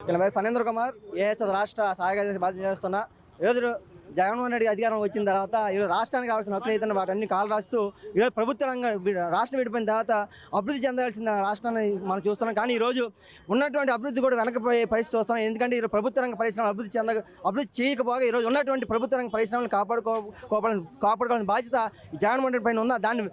ఇలా మరి ఫణేంద్ర కుమార్? ఏఎస్ఎఫ్ రాష్ట్ర సహాయక బాధ్యత చేస్తున్నా. ఈరోజు జగన్మోహన్ రెడ్డి అధికారం వచ్చిన తర్వాత ఈరోజు రాష్ట్రానికి కావాల్సిన హక్కులు అయితే వాటన్ని కాలు రాస్తూ ఈరోజు ప్రభుత్వ రంగం రాష్ట్రం విడిపోయిన తర్వాత అభివృద్ధి చెందాల్సిన రాష్ట్రాన్ని మనం చూస్తున్నాం. కానీ ఈరోజు ఉన్నటువంటి అభివృద్ధి కూడా వెనకపోయే పరిస్థితి చూస్తున్నాం. ఎందుకంటే ఈరోజు ప్రభుత్వ రంగ పరిశ్రమలు అభివృద్ధి చెంద అభివృద్ధి చేయకపోగా ఈరోజు ఉన్నటువంటి ప్రభుత్వ రంగ పరిశ్రమలు కాపాడుకో కాపాడుకోవాలని కాపాడుకోవాల్సిన బాధ్యత జగన్మోహన్ రెడ్డి పైన ఉందా? దాన్ని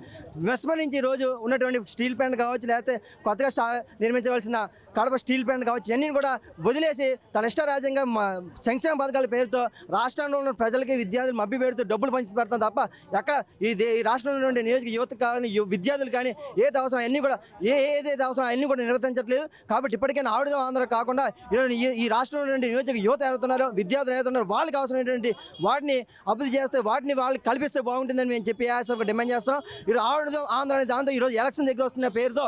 విస్మరించి ఈరోజు ఉన్నటువంటి స్టీల్ ప్లాంట్ కావచ్చు లేకపోతే కొత్తగా స్టా నిర్మించవలసిన కడప స్టీల్ ప్లాంట్ కావచ్చు ఇవన్నీ కూడా వదిలేసి తన ఇష్టరాజ్యంగా మా సంక్షేమ పథకాల పేరుతో రాష్ట్రంలో ఉన్న ప్రజలకి విద్యార్థులు మభ్య పెడుతూ డబ్బులు పంచి పెడతాం తప్ప ఎక్కడ ఈ ఈ రాష్ట్రంలో నుండి నియోజక యువత కానీ విద్యార్థులు కానీ ఏది అవసరం అన్నీ కూడా ఏ ఏదైతే అవసరం అన్నీ కూడా నిర్వర్తించట్లేదు. కాబట్టి ఇప్పటికైనా ఆవిడ ఆంధ్ర కాకుండా ఈ- ఈ రాష్ట్రంలో నుండి నియోజక యువత ఎవరుతున్నారో విద్యార్థులు ఎవరుతున్నారో వాళ్ళకి అవసరమైనటువంటి వాటిని అభివృద్ధి చేస్తే వాటిని వాళ్ళకి కల్పిస్తే బాగుంటుందని మేము చెప్పి యాసఫ్ డిమాండ్ చేస్తాం ఈరోజు ఆవిడ ఆంధ్ర అనే దాంతో ఈరోజు ఎలక్షన్ దగ్గర వస్తున్న పేరుతో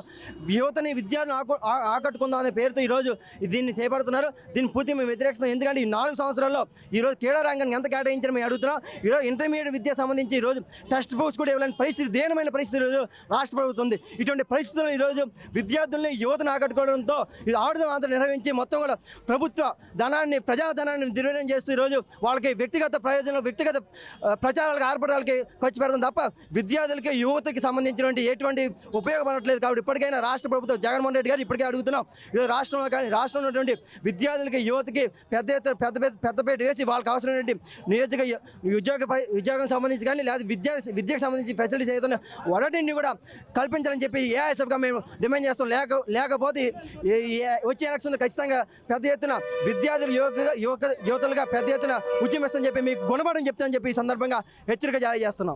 యువతని విద్యార్థులు ఆకు- ఆ- ఆకట్టుకుందాం అనే పేరుతో ఈరోజు దీన్ని చేపడుతున్నారు. దీన్ని పూర్తి మేము వ్యతిరేకిస్తాం ఎందుకంటే ఈ నాలుగు సంవత్సరాల్లో ఈరోజు క్రీడా రంగాన్ని ఎంత కేటాయించడం మేము అడుగుతున్నాం ఈరోజు ఇంటర్మీడియట్ విద్య సంబంధించి ఈరోజు టెక్స్ట్ బుక్స్ కూడా ఇవ్వలేని పరిస్థితి దేనమైన పరిస్థితి ఈరోజు రాష్ట్ర ప్రభుత్వం ఉంది ఇటువంటి పరిస్థితుల్లో ఈరోజు విద్యార్థుల్ని యువతను ఆకట్టుకోవడంతో ఇది ఆడుదాం అంతా నిర్వహించి మొత్తం కూడా ప్రభుత్వ ధనాన్ని ప్రజాధనాన్ని దుర్వినియోగం చేస్తూ ఈరోజు వాళ్ళకి వ్యక్తిగత ప్రయోజనాలు వ్యక్తిగత ప్రచారాలకు ఆర్భటాలకి ఖర్చు పెడతాం తప్ప విద్యార్థులకి యువతకి సంబంధించినటువంటి ఎటువంటి ఉపయోగపడట్లేదు కాబట్టి ఇప్పటికైనా రాష్ట్ర ప్రభుత్వం జగన్మోహన్ రెడ్డి గారు ఇప్పటికే అడుగుతున్నాం. ఇది రాష్ట్రంలో కానీ రాష్ట్రంలో ఉన్నటువంటి విద్యార్థులకి యువతకి పెద్ద ఎత్తున పెద్ద పెద్ద పెద్దపేట వేసి వాళ్ళకి అవసరమైనటువంటి నియోజక ఉద్యోగ ఉద్యోగం సంబంధించి కానీ లేదా విద్య విద్యకు సంబంధించి ఫెసిలిటీస్ ఏదైనా వరటిని కూడా కల్పించాలని చెప్పి ఏఐఎస్ఎఫ్గా మేము డిమాండ్ చేస్తాం. లేక లేకపోతే వచ్చే ఎలక్షన్లో ఖచ్చితంగా పెద్ద ఎత్తున విద్యార్థులు యువక యువక యువతలుగా పెద్ద ఎత్తున ఉద్యమిస్తామని చెప్పి మీకు గుణపడని చెప్తామని చెప్పి ఈ సందర్భంగా హెచ్చరిక జారీ చేస్తున్నాం.